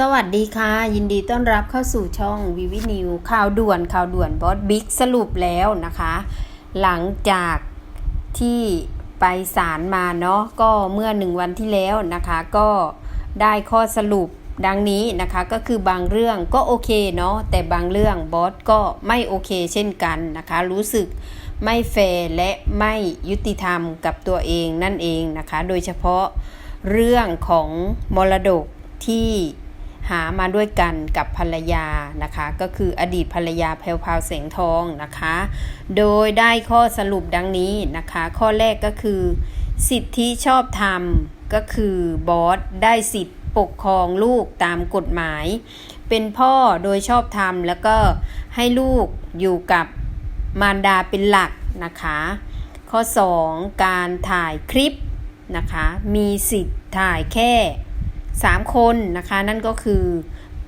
สวัสดีค่ะ ยินดีต้อนรับเข้าสู่ช่องวิวินิวข่าวด่วนข่าวด่วนบอสบิ๊กสรุปแล้วนะคะ หลังจากที่ไปศาลมาเนาะก็เมื่อหนึ่งวันที่แล้วนะคะ ก็ได้ข้อสรุปดังนี้นะคะก็คือบางเรื่องก็โอเคเนาะแต่บางเรื่องบอสก็ไม่โอเคเช่นกันนะคะ รู้สึกไม่แฟร์และไม่ยุติธรรมกับตัวเองนั่นเองนะคะ โดยเฉพาะเรื่องของมรดกที่ หามาด้วยกันกับภรรยานะคะ ก็คืออดีตภรรยาแพรวพาวแสงทองนะคะ โดยได้ข้อสรุปดังนี้นะคะ ข้อแรกก็คือ สิทธิชอบธรรมก็คือบอสได้สิทธิปกครองลูกตามกฎหมาย เป็นพ่อโดยชอบธรรมแล้วก็ให้ลูกอยู่กับมารดาเป็นหลักนะคะ ข้อ 2 การถ่ายคลิปนะคะ มีสิทธิ์ถ่ายแค่ 3 คนนะคะนั่นก็คือ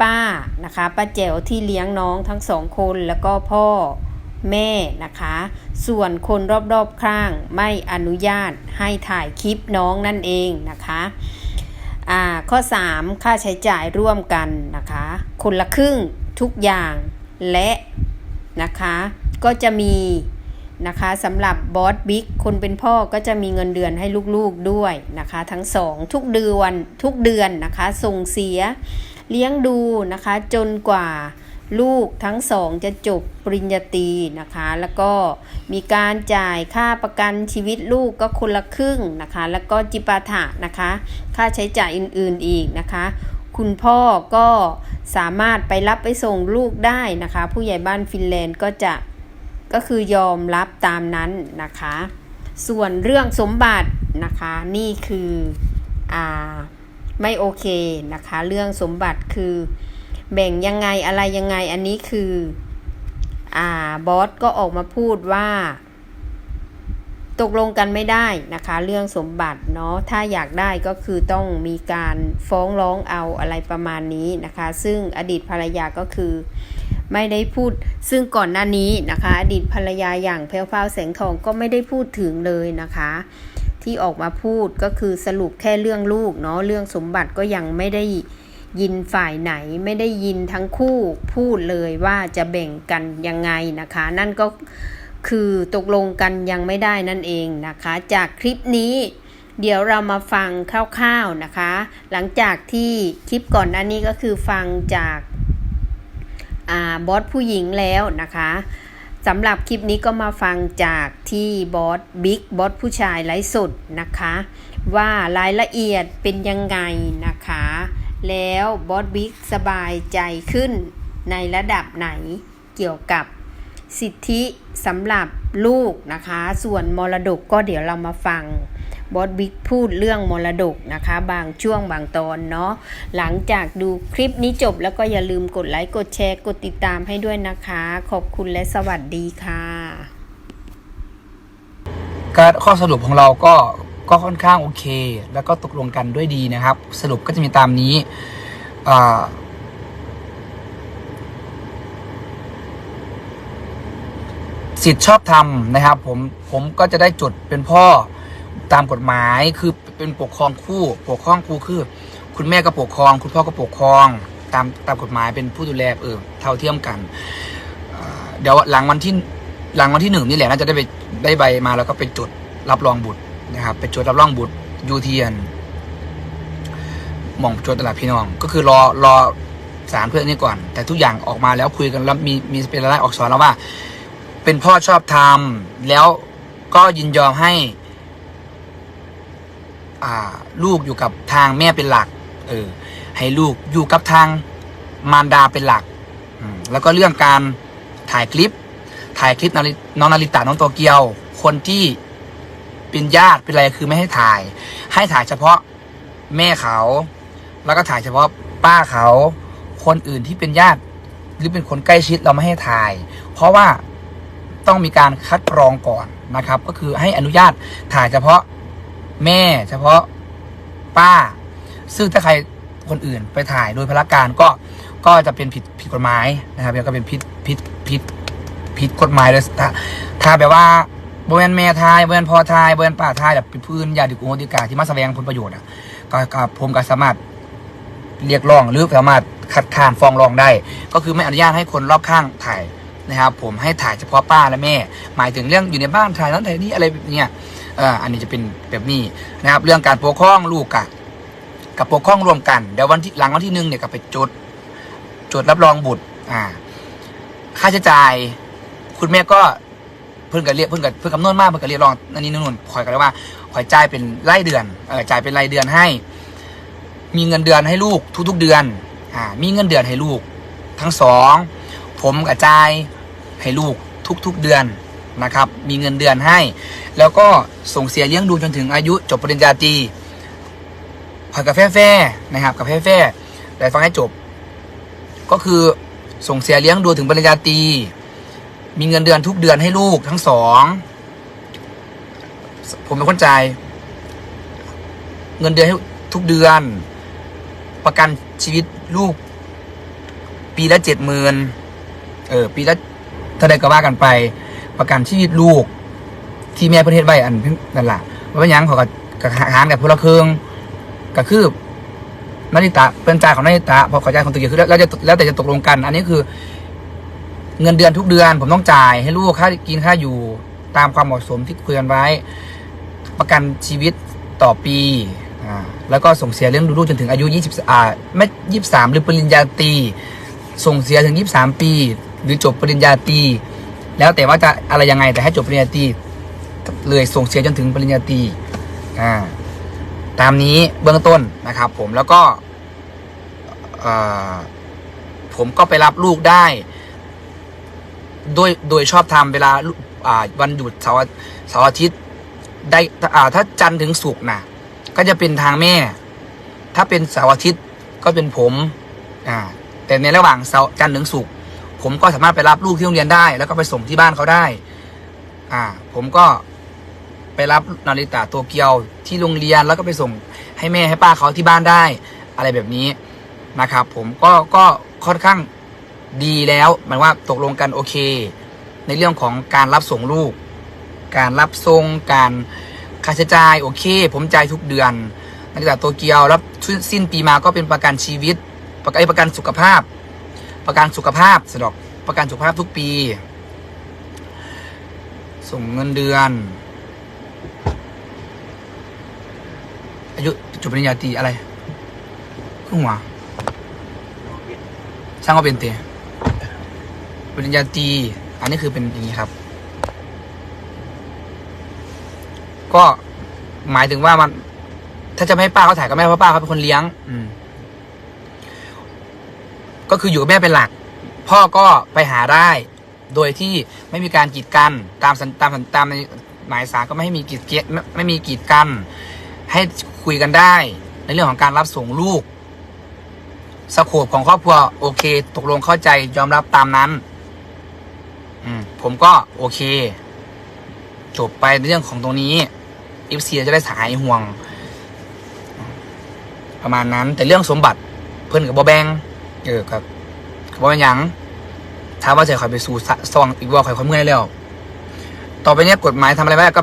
ป้านะคะป้าแจ๋วที่เลี้ยงน้องทั้งสองคนแล้วก็พ่อแม่นะคะ ส่วนคนรอบๆข้างไม่อนุญาตให้ถ่ายคลิปน้องนั่นเองนะคะอ่าข้อ 3 ค่าใช้จ่ายร่วมกันนะคะ คนละครึ่งทุกอย่างและนะคะ ก็จะมี นะคะสำหรับบอสบิ๊กคนเป็นพ่อก็จะมีเงินเดือนให้ลูกๆด้วยนะคะ ทั้งสองทุกเดือนทุกเดือนนะคะ ส่งเสียเลี้ยงดูนะคะ จนกว่าลูกทั้งสองจะจบปริญญาตรีนะคะ แล้วก็มีการจ่ายค่าประกันชีวิตลูกก็คนละครึ่งนะคะ แล้วก็จิปาถะนะคะ ค่าใช้จ่ายอื่นๆอีกนะคะ คุณพ่อก็สามารถไปรับไปส่งลูกได้นะคะ ผู้ใหญ่บ้านฟินแลนด์ก็จะ ก็คือยอมรับตามนั้นนะคะ ส่วนเรื่องสมบัตินะคะนี่คืออ่าไม่โอเคนะคะ เรื่องสมบัติคือแบ่งยังไงอะไรยังไงอันนี้คืออ่าบอสก็ออกมาพูดว่า ตกลงกันไม่ได้นะคะ เรื่องสมบัติเนาะถ้าอยากได้ก็คือต้องมีการฟ้องร้องเอาอะไรประมาณนี้นะคะ ซึ่งอดีตภรรยาก็คือ ไม่ได้พูด ซึ่งก่อนหน้านี้นะคะ อดีตภรรยาอย่างแพรวพาวแสงทองก็ไม่ได้พูดถึงเลยนะคะ ที่ออกมาพูดก็คือสรุปแค่เรื่องลูกเนาะเรื่องสมบัติก็ยังไม่ได้ยินฝ่ายไหนไม่ได้ยินทั้งคู่พูดเลยว่าจะแบ่งกันยังไงนะคะ นั่นก็คือตกลงกันยังไม่ได้นั่นเองนะคะ จากคลิปนี้เดี๋ยวเรามาฟังคร่าวๆนะคะ หลังจากที่คลิปก่อนหน้านี้ก็คือฟังจาก บอสผู้หญิงแล้วนะคะสำหรับคลิปนี้ก็มาฟังจากที่บอสบิ๊กบอสผู้ชายไลฟ์สดนะคะ ว่ารายละเอียดเป็นยังไงนะคะ แล้วบอสบิ๊กสบายใจขึ้นในระดับไหนเกี่ยวกับสิทธิสำหรับลูกนะคะ ส่วนมรดกก็เดี๋ยวเรามาฟัง บอสบิ๊กพูดเรื่องมรดกนะคะ บางช่วงบางตอนเนาะหลังจากดูคลิปนี้จบแล้วก็อย่าลืมกดไลค์กดแชร์กดติดตามให้ด้วยนะคะ ขอบคุณและสวัสดีค่ะการข้อสรุปของเราก็ก็ค่อนข้างโอเค แล้วก็ตกลงกันด้วยดีนะครับ สรุปก็จะมีตามนี้สิทธิชอบธรรมนะครับ ผมผมก็จะได้จดเป็นพ่อ ตามกฎหมายคือเป็นปกครองคู่ ปกครองคู่คือ คุณแม่ก็ปกครอง คุณพ่อก็ปกครอง ตามตามกฎหมายเป็นผู้ดูแลเออเท่าเทียมกันเดี๋ยวหลังวันที่หลังวันที่หนึ่งนี่แหละน่าจะได้ไปได้ใบมาแล้วก็ไปจดรับรองบุตรนะครับไปจดรับรองบุตรยูเทียนมองจดตลาดพี่น้อง ก็คือรอรอสารเพื่อนนี้ก่อน แต่ทุกอย่างออกมาแล้วคุยกันแล้วมีมีเป็นรายลักษณ์อักษรแล้วว่า เป็นพ่อชอบทำแล้วก็ยินยอมให้ อ่า ลูกอยู่กับทางแม่เป็นหลัก เออ ให้ลูกอยู่กับทางมารดาเป็นหลักแล้วก็เรื่องการถ่ายคลิป ถ่ายคลิปน้องนาริตาน้องโตเกียว คนที่เป็นญาติเป็นอะไรคือไม่ให้ถ่าย ให้ถ่ายเฉพาะแม่เขา แล้วก็ถ่ายเฉพาะป้าเขา คนอื่นที่เป็นญาติ หรือเป็นคนใกล้ชิดเราไม่ให้ถ่าย เพราะว่าต้องมีการคัดกรองก่อนนะครับ ก็คือให้อนุญาตถ่ายเฉพาะ แม่ เฉพาะป้า ซึ่งถ้าใครคนอื่นไปถ่ายโดยพละการก็ก็จะเป็นผิดผิดกฎหมายนะครับแล้วก็เป็นผิดผิดผิดผิดกฎหมายเลยถ้าถ้าแบบว่าบริเวณแม่ทายบริเวณพ่อทายบริเวณป้าทายแบบเป็นพื้นญาติกุโหติกาที่มาแสดงผลประโยชน์อะก็ก็ผมก็สามารถเรียกร้องหรือสามารถคัดค้านฟ้องร้องได้ ก็คือไม่อนุญาตให้คนรอบข้างถ่ายนะครับ ผมให้ถ่ายเฉพาะป้าและแม่ หมายถึงเรื่องอยู่ในบ้านถ่ายนั้นถ่ายนี้อะไรแบบเนี้ย เอออันนี้จะเป็นแบบนี้นะครับ เรื่องการปกครองลูกกับกับปกครองรวมกันเดี๋ยววันที่หลังวันที่หนึ่งเนี่ยก็ไปจดจดรับรองบุตร อ่า ค่าใช้จ่าย คุณแม่ก็เพิ่งกับเรียกเพิ่งกับเพิ่งคำนวณมากเพิ่งกับเรียกรองอันนี้นู่นคอยกันเลยว่าคอยจ่ายเป็นรายเดือนเออจ่ายเป็นรายเดือนให้ มีเงินเดือนให้ลูกทุก ๆ เดือนอ่ามีเงินเดือนให้ลูก ทั้งสอง ผมกระจายให้ลูกทุก ๆ เดือน นะครับ มีเงินเดือนให้ แล้วก็ส่งเสียเลี้ยงดูจนถึงอายุจบปริญญาตรีพอยกับแฟ่ๆนะครับกับแฟ่ๆแต่ฟังให้จบ ก็คือส่งเสียเลี้ยงดูถึงปริญญาตรีมีเงินเดือนทุกเดือนให้ลูกทั้งสองผมเป็นคนจ่ายเงินเดือนให้ทุกเดือน ประกันชีวิตลูก ปีละเจ็ดหมื่นเออ ปีละเท่าใดก็ว่ากันไป ประกันชีวิตลูก ที่แม่ประเทศใบอันนั่นแหละว่าเป็นยังเขาก็กับหารกับพลเครื่องก็คือนาฬิตาเป็นจ่ายของนาฬิตาพอเขาจ่ายของตัวเกียวคือแล้วจะแล้วแต่จะตกลงกัน อันนี้คือ เงินเดือนทุกเดือน ผมต้องจ่ายให้ลูกค่ากินค่าอยู่ตามความเหมาะสมที่คุยกันไว้ ประกันชีวิตต่อปีอ่าแล้วก็ส่งเสียเลี้ยงดูลูกจนถึงอายุ20อ่าไม่23 หรือปริญญาตรีส่งเสียถึง 23 ปี หรือจบปริญญาตรี แล้วแต่ว่าจะอะไรยังไงแต่ให้จบปริญญาตรีเลยส่งเสียจนถึงปริญญาตรีอ่าตามนี้เบื้องต้นนะครับ ผมแล้วก็ผมก็ไปรับลูกได้ โดยโดยชอบทำเวลาวันหยุดเสาร์เสาร์อาทิตย์ได้ถ้าจันทร์ถึงศุกร์นะก็จะเป็นทางแม่ ถ้าเป็นเสาร์อาทิตย์ก็เป็นผม อ่า แต่ในระหว่างเสาร์จันทร์ถึงศุกร์ ผมก็สามารถไปรับลูกที่โรงเรียนได้ แล้วก็ไปส่งที่บ้านเขาได้ อ่า ผมก็ไปรับนาริตะโตเกียวที่โรงเรียนแล้วก็ไปส่งให้แม่ให้ป้าเขาที่บ้านได้ อะไรแบบนี้นะครับ ผมก็ก็ค่อนข้างดีแล้วหมายว่าตกลงกันโอเค ในเรื่องของการรับส่งลูก การรับทรงการค่าใช้จ่ายโอเค ผมจ่ายทุกเดือนนาฬิกาโตเกียวแล้วสิ้นปีมาก็เป็นประกันชีวิต ประกันประกันสุขภาพ ประกันสุขภาพสะดอกประกันสุขภาพทุกปี ส่งเงินเดือน อายุจบปริญญาตรีอะไรขึ้นหัวช่างก็เป็นเตะปริญญาตรีอันนี้คือเป็นอย่างนี้ครับ ก็หมายถึงว่ามัน ถ้าจะไม่ให้ป้าเขาถ่ายก็ไม่เพราะป้าเขาเป็นคนเลี้ยง อืม ก็คืออยู่กับแม่เป็นหลัก พ่อก็ไปหาได้ โดยที่ไม่มีการกีดกันตามตามตามในหมายสารก็ไม่ให้มีกีดเกยไม่มีกีดกันให้คุยกันได้ ในเรื่องของการรับส่งลูกสโคปของครอบครัวโอเค ตกลงเข้าใจยอมรับตามนั้น อืมผมก็โอเค จบไปในเรื่องของตรงนี้เอฟซีจะได้สายห่วง ประมาณนั้น แต่เรื่องสมบัติเพื่อนกับบอแบง เออครับกับบอเป็นหยังถามว่าจะคอยไปสู่ซองอีกว่าคอยคอยเมื่อยแล้ว ต่อไปเนี้ยกฎหมายทำอะไรไม่ได้ก็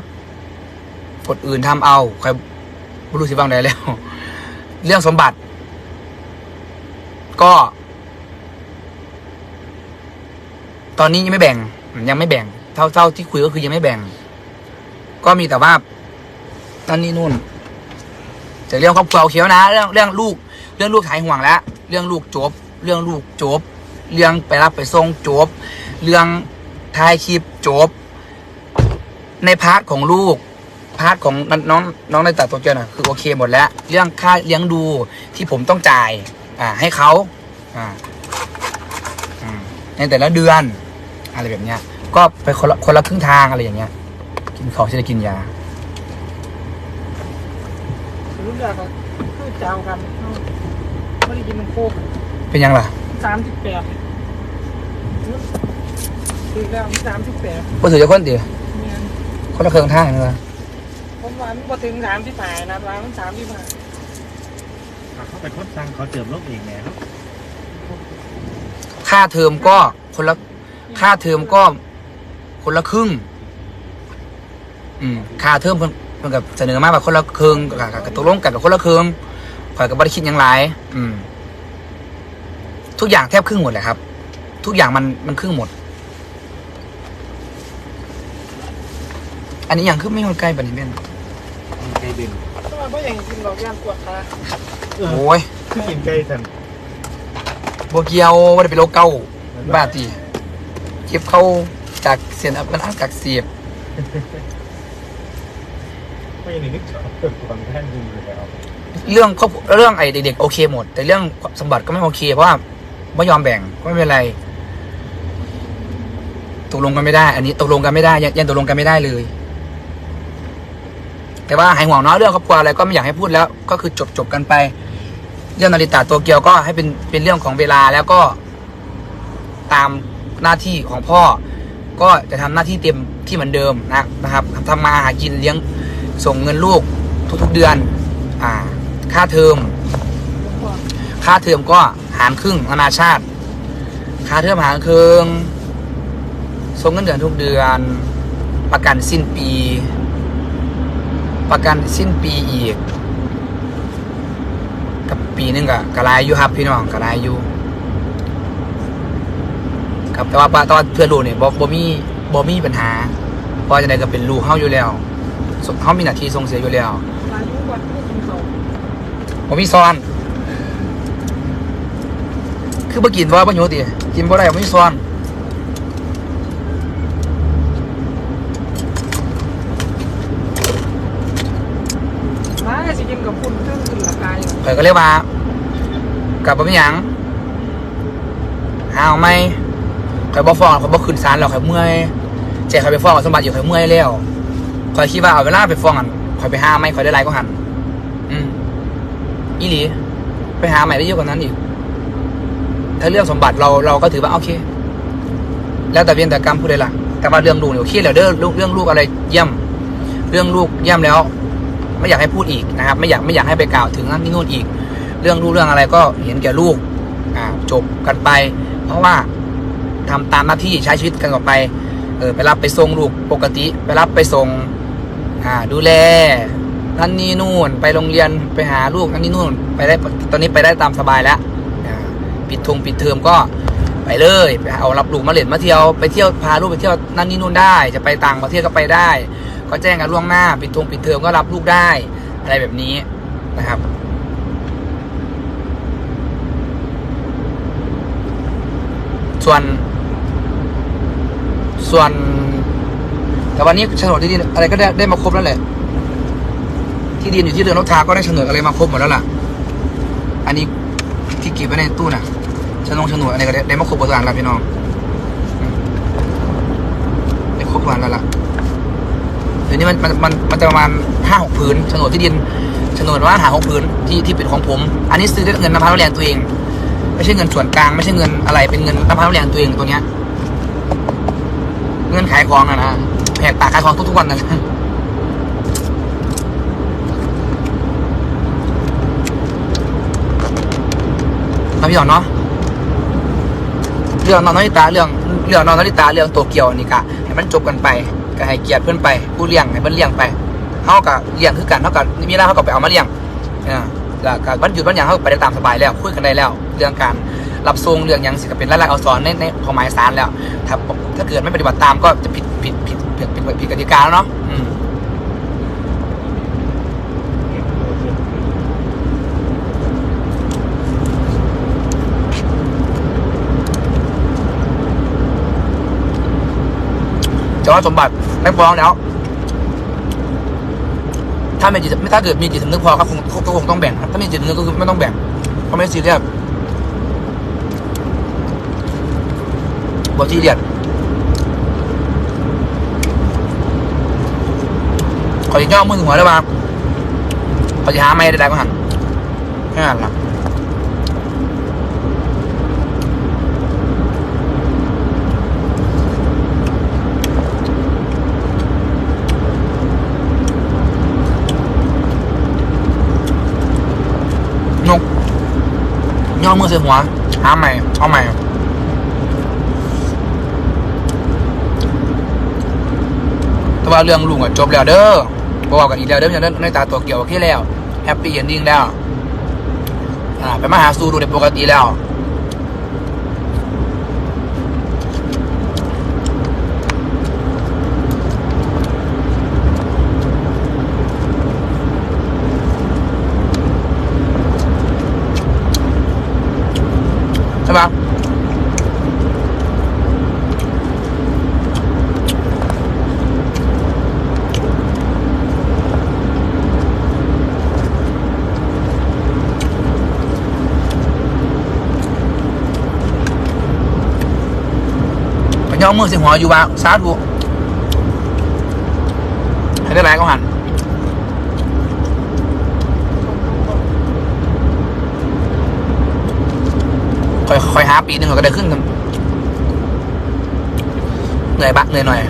กฎอื่นทำเอาคอยบรู้สิบ้างได้แล้ว เรื่องสมบัติ ก็ ตอนนี้ยังไม่แบ่ง ยังไม่แบ่ง เท่าเท่าที่คุยก็คือยังไม่แบ่ง ก็มีแต่ว่านั่นนี่นู่นแต่เรื่องครอบครัวเคแล้วนะ เรื่องเรื่องลูก เรื่องลูกหายห่วงแล้ว เรื่องลูกจบ เรื่องลูกจบ เรื่องไปรับไปส่งจบ เรื่องถ่ายคลิปจบ ในพาร์ทของลูกพาร์ทของน้องน้องในตัดตัวเกียวน่ะคือโอเคหมดแล้ว เรื่องค่าเลี้ยงดูที่ผมต้องจ่ายอ่าให้เขาอ่าในแต่ละเดือนอะไรแบบเนี้ย ก็ไปคนละคนละครึ่งทางอะไรอย่างเงี้ย กินของจะได้กินยารุ่นแรกก็คือจ้ากันไม่ได้กินน้ำโคก เป็นยังล่ะสามสิบแปดคือแล้วสามสิบแปดก็ถือจะคนเดียวเนี่ยคนละเครื่องทางนะผมว่ามันพอถึงสามที่ผ่านนะว่ามันสามที่ผ่านเขาไปทดสั่งเขาเติมลบเองไงครับค่าเทอมก็คนละค่าเทอมก็คนละครึ่ง อืมค่าเทอมเพิ่นเพิ่นกับเสนอมาแบบคนละครึ่งกับกับกับตกลงกันกับคนละครึ่งข่อยกับบริคิดหยังหลาย อืม ทุกอย่างแทบครึ่งหมดแหละครับ ทุกอย่างมันมันครึ่งหมด อันนี้อย่างคือไม่คนใกล้บันนี้แม่นไก่เด่นทำไมพ่อยังกินดอกย่างปวดขาเออโอ้ยคือกินไก่ทันโบเกียวว่าได้เป็นโรคเก้าบ้าตีเก็บเข้าจากเสียนมันอักกักเสียบไม่ยังนึกชอบเกิดความแท่นดูอยู่แล้วเรื่องครอบเรื่องไอ้เด็กๆโอเคหมด แต่เรื่องสมบัติก็ไม่โอเคเพราะว่า ไม่ยอมแบ่งก็ไม่เป็นไรตกลงกันไม่ได้ อันนี้ตกลงกันไม่ได้ยังยังตกลงกันไม่ได้เลย แต่ว่าหายห่วงเนาะเรื่องครอบครัวอะไรก็ไม่อยากให้พูดแล้ว ก็คือจบจบกันไป เรื่องนาฬิตาตัวเกียวก็ให้เป็นเป็นเรื่องของเวลาแล้วก็ ตามหน้าที่ของพ่อ ก็จะทำหน้าที่เต็มที่เหมือนเดิมนะนะครับทำมาหากินเลี้ยงส่งเงินลูกทุกๆเดือน อ่า ค่าเทอม ค่าเทอมก็ หารครึ่งนานาชาติ ค่าเทอมหารครึ่งส่งเงินเดือนทุกเดือน ประกันสิ้นปี ประกันสิ้นปีอีก กับปีหนึงก็กระไรอยู่ครับพี่น้องกระไรอยู่ครับแต่ว่าตอนเพื่อนลูกเนี่ยบ่บ่มีบ่มีปัญหาเพราะจะได้ก็เป็นลูกเฮาอยู่แล้วส่งเฮามีหน้าที่ส่งเสียอยู่แล้วอายุวัดไม่กินเขาผมมีซ้อน คือบ่กินว่าบ่อยู่ติกินบ่ได้บ่มีซ้อนน้าสิกินกับคุณเครื่องขึ้นราคาอยู่ข่อยก็เลยว่ากับบ่มีหยังหาเอาไหมข่อยบ่ฟ้องข่อยบ่ขึ้นศาลแล้วข่อยเมื่อยใจข่อยไปฟ้องเอาสมบัติอยู่ข่อยเมื่อยแล้วข่อยคิดว่าเอาเวลาไปฟ้องกันข่อยไปหาไหมข่อยได้หลายกว่าหันอืมอีหลีไปหาใหม่ได้เยอะกว่านั้นอีก ถ้าเรื่องสมบัติเราเราก็ถือว่าโอเค แล้วแต่เวียนแต่กรรมผู้ใดล่ะ แต่ว่าเรื่องลูกเนี่ยโอเคแล้วเด้อเรื่องเรื่องลูกอะไรเยี่ยม เรื่องลูกเยี่ยมแล้ว ไม่อยากให้พูดอีกนะครับ ไม่อยากไม่อยากให้ไปกล่าวถึงนั่นนี่นู่นอีก เรื่องลูกเรื่องอะไรก็เห็นแก่ลูกอ่าจบกันไป เพราะว่าทำตามหน้าที่ใช้ชีวิตกันต่อไปเออไปรับไปส่งลูกปกติ ไปรับไปส่งอ่าดูแลนั่นนี่นู่น ไปโรงเรียนไปหาลูกนั่นนี่นู่น ไปได้ตอนนี้ไปได้ตามสบายแล้ว ปิดทงปิดเทอมก็ไปเลยไปเอารับลูกมาเล่นมาเที่ยวไปเที่ยวพาลูกไปเที่ยวนั่นนี่นู่นได้ จะไปต่างประเทศก็ไปได้ ก็แจ้งกันล่วงหน้า ปิดทงปิดเทอมก็รับลูกได้ อะไรแบบนี้นะครับส่วน ส่วน แต่วันนี้โฉนดที่ดินอะไรก็ได้ได้มาครบแล้วแหละ ที่ดินอยู่ที่เรือนรถทาก็ได้โฉนดอะไรมาครบหมดแล้วล่ะ อันนี้ที่เก็บไว้ในตู้น่ะ ฉนดโฉนดอะไรก็ได้ได้มาครบหมดทุกอย่างแล้วพี่น้องได้ครบทุกอย่างแล้วล่ะเดี๋ยวนี้มันมันมันมันจะประมาณห้าหกพื้นโฉนดที่ดินโฉนดว่าหาหกพื้นที่ที่เป็นของผม อันนี้ซื้อด้วยเงินน้ำพักน้ำแรงตัวเอง ไม่ใช่เงินส่วนกลางไม่ใช่เงินอะไรเป็นเงินน้ำพักน้ำแรงตัวเองตัวเนี้ย เงินขายของอะนะแหกปากขายของทุกๆวันนะพี่หยอนเนาะ เรื่องนอนนาฬิตาเรื่องเรื่องนอนนาฬิตาเรื่องโตเกียวนี่กะให้มันจบกันไปก็ให้เกียรติเพื่อนไปผู้เลี้ยงให้เพื่อนเลี้ยงไปเท่ากับเลี้ยงคือกันเท่ากับมีเวลาเท่ากับไปเอามาเลี้ยงอ่าแล้วก็วันหยุดวันหยังเขาก็ไปได้ตามสบายแล้วคุยกันได้แล้ว เรื่องการรับทรงเรื่องยังสิก็เป็นรายละเอียดอักษรในในของหมายสารแล้ว ถ้าถ้าเกิดไม่ปฏิบัติตามก็จะผิดผิดผิดผิดผิดผิดกติกาแล้วเนาะ จะว่าสมบัติไม่ฟ้องแล้ว ถ้าไม่จิตไม่ถ้าเกิดมีจิตสำนึกพอก็คงก็คงต้องแบ่งครับถ้าไม่มีจิตสำนึกก็คือไม่ต้องแบ่งเพราะไม่ซีเรียสบทซีเรียสขอจะย่อมือหัวได้ป่ะขอจะหาไม่ได้ได้ก็หันแค่นั้นละก ย่อมือใส่หัวหาใหม่เอาใหม่แต่ว่าเรื่องลุงอะจบแล้วเด้อบอกกันอีกแล้วเด้ออย่างนั้นในตาตัวเกี่ยวโอเคแล้วแฮปปี้เอนดิ้งแล้วอ่าไปมาหาสู่ดูในปกติแล้ว เอามือสิหัวอยู่ว่าสาธุให้ได้ไรก็หันค่อยค่อยหาปีหนึ่งก็ได้ขึ้นกันเหนื่อยบะเหนื่อยหน่อย